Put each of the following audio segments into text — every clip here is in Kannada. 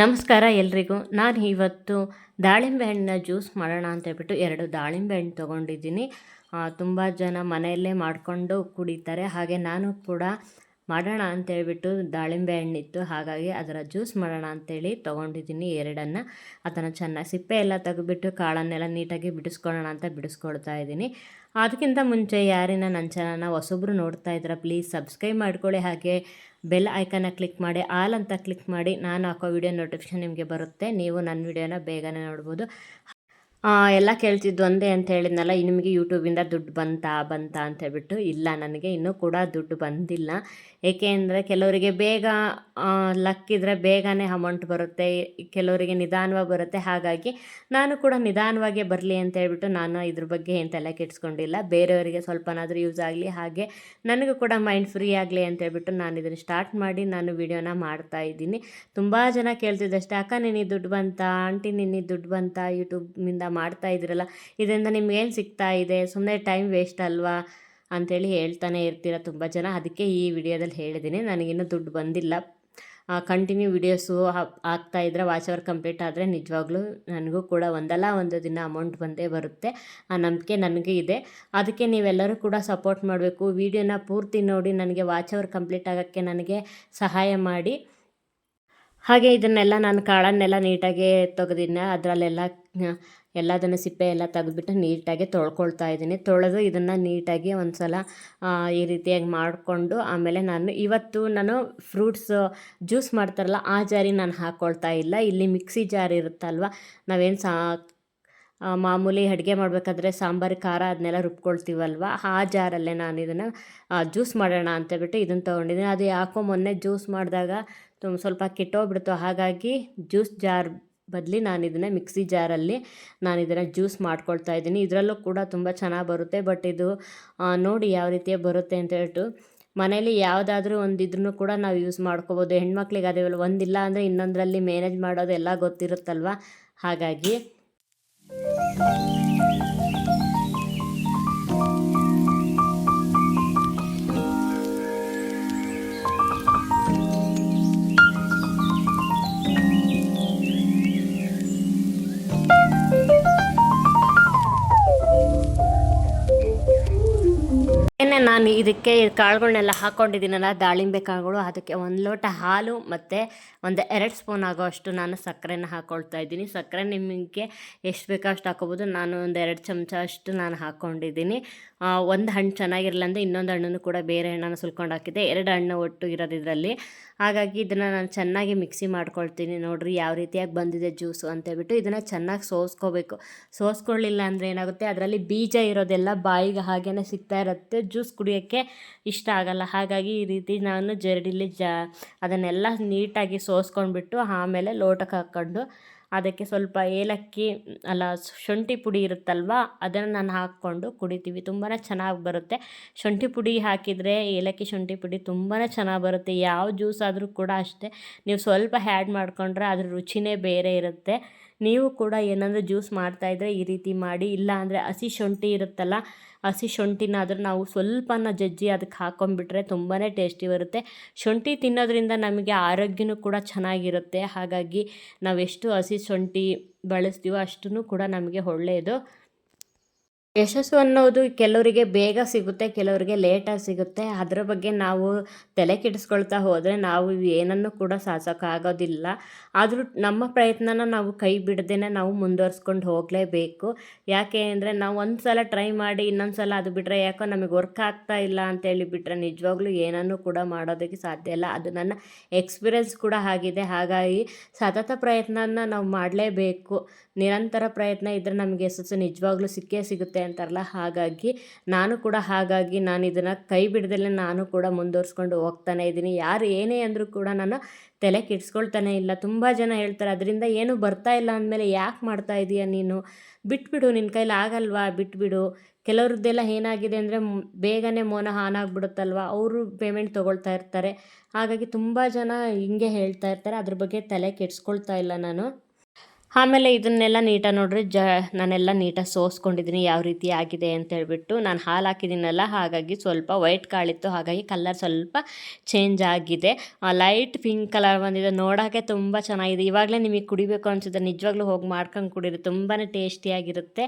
ನಮಸ್ಕಾರ ಎಲ್ರಿಗೂ. ನಾನು ಇವತ್ತು ದಾಳಿಂಬೆ ಹಣ್ಣಿನ ಜ್ಯೂಸ್ ಮಾಡೋಣ ಅಂತ ಹೇಳ್ಬಿಟ್ಟು ಎರಡು ದಾಳಿಂಬೆ ಹಣ್ಣು ತೊಗೊಂಡಿದ್ದೀನಿ. ತುಂಬ ಜನ ಮನೆಯಲ್ಲೇ ಮಾಡಿಕೊಂಡು ಕುಡಿತಾರೆ. ಹಾಗೆ ನಾನು ಕೂಡ ಮಾಡೋಣ ಅಂತ ಹೇಳ್ಬಿಟ್ಟು ದಾಳಿಂಬೆ ಹಣ್ಣಿತ್ತು. ಹಾಗಾಗಿ ಅದರ ಜ್ಯೂಸ್ ಮಾಡೋಣ ಅಂತೇಳಿ ತೊಗೊಂಡಿದ್ದೀನಿ ಎರಡನ್ನು. ಅದನ್ನು ಚೆನ್ನಾಗಿ ಸಿಪ್ಪೆ ಎಲ್ಲ ತೆಗೆದುಬಿಟ್ಟು ಕಾಳನ್ನೆಲ್ಲ ನೀಟಾಗಿ ಬಿಡಿಸ್ಕೊಳ್ಳೋಣ ಅಂತ ಬಿಡಿಸ್ಕೊಳ್ತಾ ಇದ್ದೀನಿ. ಅದಕ್ಕಿಂತ ಮುಂಚೆ ಯಾರಿನ ನನ್ನ ಚಾನಲ್ನ ಹೊಸೊಬ್ಬರು ನೋಡ್ತಾ ಇದ್ದೀರಾ ಪ್ಲೀಸ್ ಸಬ್ಸ್ಕ್ರೈಬ್ ಮಾಡ್ಕೊಳ್ಳಿ. ಹಾಗೆ ಬೆಲ್ ಐಕನ್ನ ಕ್ಲಿಕ್ ಮಾಡಿ ಆಲ್ ಅಂತ ಕ್ಲಿಕ್ ಮಾಡಿ, ನಾನು ಹಾಕೋ ವಿಡಿಯೋ ನೋಟಿಫಿಕೇಶನ್ ನಿಮಗೆ ಬರುತ್ತೆ. ನೀವು ನನ್ನ ವಿಡಿಯೋನ ಬೇಗನೆ ನೋಡ್ಬೋದು. ಎಲ್ಲ ಕೇಳ್ತಿದ್ದು ಒಂದೇ ಅಂತ ಹೇಳಿದ್ನಲ್ಲ ನಿಮಗೆ ಯೂಟ್ಯೂಬಿಂದ ದುಡ್ಡು ಬಂತಾ ಬಂತಾ ಅಂತ ಹೇಳ್ಬಿಟ್ಟು, ಇಲ್ಲ ನನಗೆ ಇನ್ನೂ ಕೂಡ ದುಡ್ಡು ಬಂದಿಲ್ಲ. ಏಕೆ ಅಂದರೆ ಕೆಲವರಿಗೆ ಬೇಗ ಲಕ್ ಇದ್ದರೆ ಬೇಗನೆ ಅಮೌಂಟ್ ಬರುತ್ತೆ, ಕೆಲವರಿಗೆ ನಿಧಾನವಾಗಿ ಬರುತ್ತೆ. ಹಾಗಾಗಿ ನಾನು ಕೂಡ ನಿಧಾನವಾಗೇ ಬರಲಿ ಅಂತ ಹೇಳ್ಬಿಟ್ಟು ನಾನು ಇದ್ರ ಬಗ್ಗೆ ಏನು ತಲೆ ಕೆಡಿಸ್ಕೊಂಡಿಲ್ಲ. ಬೇರೆಯವರಿಗೆ ಸ್ವಲ್ಪನಾದರೂ ಯೂಸ್ ಆಗಲಿ, ಹಾಗೆ ನನಗೂ ಕೂಡ ಮೈಂಡ್ ಫ್ರೀ ಆಗಲಿ ಅಂತ ಹೇಳ್ಬಿಟ್ಟು ನಾನು ಇದನ್ನು ಸ್ಟಾರ್ಟ್ ಮಾಡಿ ನಾನು ವಿಡಿಯೋನ ಮಾಡ್ತಾ ಇದ್ದೀನಿ. ತುಂಬ ಜನ ಕೇಳ್ತಿದ್ದಷ್ಟೇ ಅಕ್ಕ ನಿನಗೆ ದುಡ್ಡು ಬಂತ, ಆಂಟಿ ನಿನಗೆ ದುಡ್ಡು ಬಂತ ಯೂಟ್ಯೂಬ್ನಿಂದ ಮಾಡ್ತಾ ಇದ್ದೀರಲ್ಲ, ಇದರಿಂದ ನಿಮ್ಗೇನು ಸಿಗ್ತಾ ಇದೆ? ಸುಮ್ಮನೆ ಟೈಮ್ ವೇಸ್ಟ್ ಅಲ್ವಾ? ಅಂಥೇಳಿ ಹೇಳ್ತಾನೆ ಇರ್ತೀರ ತುಂಬ ಜನ. ಅದಕ್ಕೆ ಈ ವಿಡಿಯೋದಲ್ಲಿ ಹೇಳಿದ್ದೀನಿ. ನನಗಿನ್ನೂ ದುಡ್ಡು ಬಂದಿಲ್ಲ. ಕಂಟಿನ್ಯೂ ವಿಡಿಯೋಸು ಆಗ್ತಾ ಇದ್ದರೆ ವಾಚ್ ಅವರ್ ಕಂಪ್ಲೀಟ್ ಆದರೆ ನಿಜವಾಗ್ಲೂ ನನಗೂ ಕೂಡ ಒಂದಲ್ಲ, ಒಂದು ದಿನ ಅಮೌಂಟ್ ಬಂದೇ ಬರುತ್ತೆ. ಆ ನಂಬಿಕೆ ನನಗೆ ಇದೆ. ಅದಕ್ಕೆ ನೀವೆಲ್ಲರೂ ಕೂಡ ಸಪೋರ್ಟ್ ಮಾಡಬೇಕು. ವಿಡಿಯೋನ ಪೂರ್ತಿ ನೋಡಿ ನನಗೆ ವಾಚ್ ಅವರ್ ಕಂಪ್ಲೀಟ್ ಆಗೋಕ್ಕೆ ನನಗೆ ಸಹಾಯ ಮಾಡಿ. ಹಾಗೆ ಇದನ್ನೆಲ್ಲ ನಾನು ಕಾಳನ್ನೆಲ್ಲ ನೀಟಾಗಿ ತೆಗೆದಿನ ಅದರಲ್ಲೆಲ್ಲ ಎಲ್ಲದನ್ನು ಸಿಪ್ಪೆ ಎಲ್ಲ ತೆಗೆದ್ಬಿಟ್ಟು ನೀಟಾಗಿ ತೊಳ್ಕೊಳ್ತಾ ಇದ್ದೀನಿ. ತೊಳೆದು ಇದನ್ನು ನೀಟಾಗಿ ಒಂದು ಸಲ ಈ ರೀತಿಯಾಗಿ ಮಾಡಿಕೊಂಡು ಆಮೇಲೆ ನಾನು ಇವತ್ತು ನಾನು ಫ್ರೂಟ್ಸ್, ಜ್ಯೂಸ್ ಮಾಡ್ತಾರಲ್ಲ ಆ ಜಾರಿ ನಾನು ಹಾಕ್ಕೊಳ್ತಾ ಇಲ್ಲ. ಇಲ್ಲಿ ಮಿಕ್ಸಿ ಜಾರ್ ಇರುತ್ತಲ್ವ, ನಾವೇನು ಸಾ ಮಾಮೂಲಿ ಅಡುಗೆ ಮಾಡಬೇಕಾದ್ರೆ ಸಾಂಬಾರು, ಖಾರ ಅದನ್ನೆಲ್ಲ ರುಬ್ಕೊಳ್ತೀವಲ್ವ, ಆ ಜಾರಲ್ಲೇ ನಾನು ಇದನ್ನು ಜ್ಯೂಸ್ ಮಾಡೋಣ ಅಂತೇಳ್ಬಿಟ್ಟು ಇದನ್ನು ತೊಗೊಂಡಿದ್ದೀನಿ. ಅದು ಯಾಕೋ ಮೊನ್ನೆ ಜ್ಯೂಸ್ ಮಾಡಿದಾಗ ತುಂಬ ಸ್ವಲ್ಪ ಕೆಟ್ಟೋಗ್ಬಿಡ್ತು. ಹಾಗಾಗಿ ಜ್ಯೂಸ್ ಜಾರ್ ಬದಲಿ ನಾನು ಇದನ್ನು ಮಿಕ್ಸಿ ಜಾರಲ್ಲಿ ನಾನು ಇದನ್ನು ಜ್ಯೂಸ್ ಮಾಡ್ಕೊಳ್ತಾ ಇದ್ದೀನಿ. ಇದರಲ್ಲೂ ಕೂಡ ತುಂಬ ಚೆನ್ನಾಗಿ ಬರುತ್ತೆ. ಬಟ್ ಇದು ನೋಡಿ ಯಾವ ರೀತಿಯ ಬರುತ್ತೆ ಅಂತ ಹೇಳ್ಬಿಟ್ಟು, ಮನೇಲಿ ಯಾವುದಾದ್ರೂ ಒಂದು ಇದ್ರೂ ಕೂಡ ನಾವು ಯೂಸ್ ಮಾಡ್ಕೋಬೋದು. ಹೆಣ್ಮಕ್ಳಿಗೆ ಅದೇ ಒಂದಿಲ್ಲ ಅಂದರೆ ಇನ್ನೊಂದರಲ್ಲಿ ಮ್ಯಾನೇಜ್ ಮಾಡೋದು ಎಲ್ಲ ಗೊತ್ತಿರುತ್ತಲ್ವ? ಹಾಗಾಗಿ. ನಾನು ಇದಕ್ಕೆ ಕಾಳುಗಳನ್ನೆಲ್ಲ ಹಾಕ್ಕೊಂಡಿದ್ದೀನಲ್ಲ ದಾಳಿಂಬೆ ಕಾಳುಗಳು, ಅದಕ್ಕೆ ಒಂದು ಲೋಟ ಹಾಲು ಮತ್ತು ಒಂದು ಎರಡು ಸ್ಪೂನ್ ಆಗೋ ಅಷ್ಟು ನಾನು ಸಕ್ಕರೆನ ಹಾಕ್ಕೊಳ್ತಾ ಇದ್ದೀನಿ. ಸಕ್ಕರೆ ನಿಮಗೆ ಎಷ್ಟು ಬೇಕೋ ಅಷ್ಟು ಹಾಕೋಬೋದು. ನಾನು ಒಂದು ಎರಡು ಚಮಚ ಅಷ್ಟು ನಾನು ಹಾಕ್ಕೊಂಡಿದ್ದೀನಿ ಒಂದು ಹಣ್ಣು ಚೆನ್ನಾಗಿರಲಿಲ್ಲ ಅಂದರೆ ಇನ್ನೊಂದು ಹಣ್ಣನ್ನು ಕೂಡ ಬೇರೆ ಹಣ್ಣನ್ನು ಸುಲ್ಕೊಂಡು ಹಾಕಿದ್ದೆ ಎರಡು ಹಣ್ಣು ಒಟ್ಟು ಇರೋದು ಇದರಲ್ಲಿ ಹಾಗಾಗಿ ಇದನ್ನು ನಾನು ಚೆನ್ನಾಗಿ ಮಿಕ್ಸಿ ಮಾಡ್ಕೊಳ್ತೀನಿ. ನೋಡಿರಿ ಯಾವ ರೀತಿಯಾಗಿ ಬಂದಿದೆ ಜ್ಯೂಸು ಅಂತೇಳ್ಬಿಟ್ಟು ಇದನ್ನು ಚೆನ್ನಾಗಿ ಸೋಸ್ಕೋಬೇಕು. ಸೋಸ್ಕೊಳ್ಳಿಲ್ಲ ಅಂದರೆ ಏನಾಗುತ್ತೆ? ಅದರಲ್ಲಿ ಬೀಜ ಇರೋದೆಲ್ಲ ಬಾಯಿಗೆ ಹಾಗೇ ಸಿಗ್ತಾ ಇರುತ್ತೆ. ಜ್ಯೂಸ್ ಕುಡಿಯೋಕ್ಕೆ ಇಷ್ಟ ಆಗಲ್ಲ. ಹಾಗಾಗಿ ಈ ರೀತಿ ನಾನು ಜರಡಿಲಿ ಜ ಅದನ್ನೆಲ್ಲ ನೀಟಾಗಿ ಸೋಸ್ಕೊಂಡ್ಬಿಟ್ಟು ಆಮೇಲೆ ಲೋಟಕ್ಕೆ ಹಾಕ್ಕೊಂಡು ಅದಕ್ಕೆ ಸ್ವಲ್ಪ ಏಲಕ್ಕಿ, ಅಲ್ಲ ಶುಂಠಿ ಪುಡಿ ಇರುತ್ತಲ್ವ, ಅದನ್ನು ನಾನು ಹಾಕ್ಕೊಂಡು ಕುಡಿತೀವಿ. ತುಂಬಾ ಚೆನ್ನಾಗಿ ಬರುತ್ತೆ. ಶುಂಠಿ ಪುಡಿ ಹಾಕಿದರೆ ಏಲಕ್ಕಿ ಶುಂಠಿ ಪುಡಿ ತುಂಬಾ ಚೆನ್ನಾಗಿ ಬರುತ್ತೆ. ಯಾವ ಜ್ಯೂಸ್ ಆದರೂ ಕೂಡ ಅಷ್ಟೇ. ನೀವು ಸ್ವಲ್ಪ ಹ್ಯಾಡ್ ಮಾಡಿಕೊಂಡ್ರೆ ಅದ್ರ ರುಚಿನೇ ಬೇರೆ ಇರುತ್ತೆ. ನೀವು ಕೂಡ ಏನಾದರೂ ಜ್ಯೂಸ್ ಮಾಡ್ತಾಯಿದ್ರೆ ಈ ರೀತಿ ಮಾಡಿ, ಇಲ್ಲ ಅಂದರೆ ಹಸಿ ಶುಂಠಿ ಇರುತ್ತಲ್ಲ, ಹಸಿ ಶುಂಠಿನಾದರೂ ನಾವು ಸ್ವಲ್ಪನ ಜಜ್ಜಿ ಅದಕ್ಕೆ ಹಾಕೊಂಡ್ಬಿಟ್ರೆ ತುಂಬಾ ಟೇಸ್ಟಿ ಬರುತ್ತೆ. ಶುಂಠಿ ತಿನ್ನೋದ್ರಿಂದ ನಮಗೆ ಆರೋಗ್ಯನೂ ಕೂಡ ಚೆನ್ನಾಗಿರುತ್ತೆ. ಹಾಗಾಗಿ ನಾವೆಷ್ಟು ಹಸಿ ಶುಂಠಿ ಬಳಸ್ತೀವೋ ಅಷ್ಟೂ ಕೂಡ ನಮಗೆ ಒಳ್ಳೆಯದು. ಯಶಸ್ಸು ಅನ್ನೋದು ಕೆಲವರಿಗೆ ಬೇಗ ಸಿಗುತ್ತೆ, ಕೆಲವರಿಗೆ ಲೇಟಾಗಿ ಸಿಗುತ್ತೆ. ಅದರ ಬಗ್ಗೆ ನಾವು ತಲೆ ಕೆಡಿಸ್ಕೊಳ್ತಾ ಹೋದರೆ ನಾವು ಏನನ್ನು ಕೂಡ ಸಾಧಿಸೋಕ್ಕಾಗೋದಿಲ್ಲ ಆದರೂ ನಮ್ಮ ಪ್ರಯತ್ನನ ನಾವು ಕೈ ಬಿಡದೇ ನಾವು ಮುಂದುವರ್ಸ್ಕೊಂಡು ಹೋಗಲೇಬೇಕು. ಯಾಕೆ ಅಂದರೆ ನಾವು ಒಂದು ಸಲ ಟ್ರೈ ಮಾಡಿ ಇನ್ನೊಂದು ಸಲ ಅದು ಬಿಟ್ಟರೆ ಯಾಕೋ ನಮಗೆ ವರ್ಕ್ ಆಗ್ತಾ ಇಲ್ಲ ಅಂತೇಳಿ ಬಿಟ್ಟರೆ ನಿಜವಾಗ್ಲೂ ಏನನ್ನು ಕೂಡ ಮಾಡೋದಕ್ಕೆ ಸಾಧ್ಯ ಇಲ್ಲ. ಅದು ನನ್ನ ಎಕ್ಸ್ಪೀರಿಯೆನ್ಸ್ ಕೂಡ ಆಗಿದೆ. ಹಾಗಾಗಿ ಸತತ ಪ್ರಯತ್ನನ ನಾವು ಮಾಡಲೇಬೇಕು. ನಿರಂತರ ಪ್ರಯತ್ನ ಇದ್ದರೆ ನಮಗೆ ಯಶಸ್ಸು ನಿಜವಾಗ್ಲೂ ಸಿಕ್ಕೇ ಸಿಗುತ್ತೆ ಅಂತಾರಲ್ಲ, ಹಾಗಾಗಿ ನಾನು ಕೂಡ ಹಾಗಾಗಿ ನಾನು ಇದನ್ನು ಕೈ ಬಿಡದಲ್ಲೇ ನಾನು ಕೂಡ ಮುಂದುವರ್ಸ್ಕೊಂಡು ಹೋಗ್ತಾನೆ ಇದ್ದೀನಿ. ಯಾರು ಏನೇ ಅಂದರೂ ಕೂಡ ನಾನು ತಲೆ ಕೆಡ್ಸ್ಕೊಳ್ತಾನೆ ಇಲ್ಲ. ತುಂಬ ಜನ ಹೇಳ್ತಾರೆ, ಅದರಿಂದ ಏನು ಬರ್ತಾ ಇಲ್ಲ ಅಂದಮೇಲೆ ಯಾಕೆ ಮಾಡ್ತಾ ಇದೀಯ ನೀನು? ಬಿಟ್ಬಿಡು ನಿನ್ನ ಕೈಲಿ ಆಗಲ್ವಾ? ಬಿಟ್ಬಿಡು. ಕೆಲವ್ರದ್ದೆಲ್ಲ ಏನಾಗಿದೆ ಅಂದರೆ ಬೇಗನೆ ಮೋನ ಆನ್ ಆಗಿಬಿಡುತ್ತಲ್ವ? ಅವರು ಪೇಮೆಂಟ್ ತೊಗೊಳ್ತಾ ಇರ್ತಾರೆ. ಹಾಗಾಗಿ ತುಂಬ ಜನ ಹಿಂಗೆ ಹೇಳ್ತಾ ಇರ್ತಾರೆ. ಅದ್ರ ಬಗ್ಗೆ ತಲೆ ಕೆಡ್ಸ್ಕೊಳ್ತಾ ಇಲ್ಲ ನಾನು. ಆಮೇಲೆ ಇದನ್ನೆಲ್ಲ ನೀಟಾಗಿ ನೋಡ್ರಿ ಜ ನಾನೆಲ್ಲ ನೀಟಾಗಿ ಸೋಸ್ಕೊಂಡಿದ್ದೀನಿ, ಯಾವ ರೀತಿ ಆಗಿದೆ ಅಂತ ಹೇಳ್ಬಿಟ್ಟು ನಾನು ಹಾಲು ಹಾಕಿದ್ದೀನಲ್ಲ, ಹಾಗಾಗಿ ಸ್ವಲ್ಪ ವೈಟ್ ಕಾಳಿತ್ತು, ಹಾಗಾಗಿ ಕಲರ್ ಸ್ವಲ್ಪ ಚೇಂಜ್ ಆಗಿದೆ. ಲೈಟ್ ಪಿಂಕ್ ಕಲರ್ ಬಂದಿದೆ ನೋಡೋಕ್ಕೆ ತುಂಬ ಚೆನ್ನಾಗಿದೆ. ಇವಾಗಲೇ ನಿಮಗೆ ಕುಡಿಬೇಕು ಅನಿಸುತ್ತೆ, ನಿಜವಾಗ್ಲೂ ಹೋಗಿ ಮಾಡ್ಕೊಂಡು ಕುಡೀರಿ ತುಂಬಾ ಟೇಸ್ಟಿಯಾಗಿರುತ್ತೆ.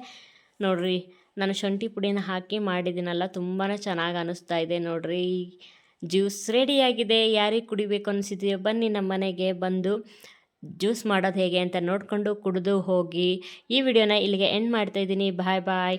ನೋಡ್ರಿ, ನಾನು ಶುಂಠಿ ಪುಡಿನ ಹಾಕಿ ಮಾಡಿದ್ದೀನಲ್ಲ ತುಂಬಾ ಚೆನ್ನಾಗಿ ಅನ್ನಿಸ್ತಾ ಇದೆ ನೋಡ್ರಿ. ಜ್ಯೂಸ್ ರೆಡಿಯಾಗಿದೆ ಯಾರಿಗೆ ಕುಡಿಬೇಕು ಅನಿಸಿದೆಯೋ ಬನ್ನಿ ನಮ್ಮ ಮನೆಗೆ ಬಂದು. ಜ್ಯೂಸ್ ಮಾಡೋದು ಹೇಗೆ ಅಂತ ನೋಡಿಕೊಂಡು ಕುಡಿದು ಹೋಗಿ ಈ ವಿಡಿಯೋನ ಇಲ್ಲಿಗೆ ಎಂಡ್ ಮಾಡ್ತಾ ಇದ್ದೀನಿ. ಬಾಯ್ ಬಾಯ್.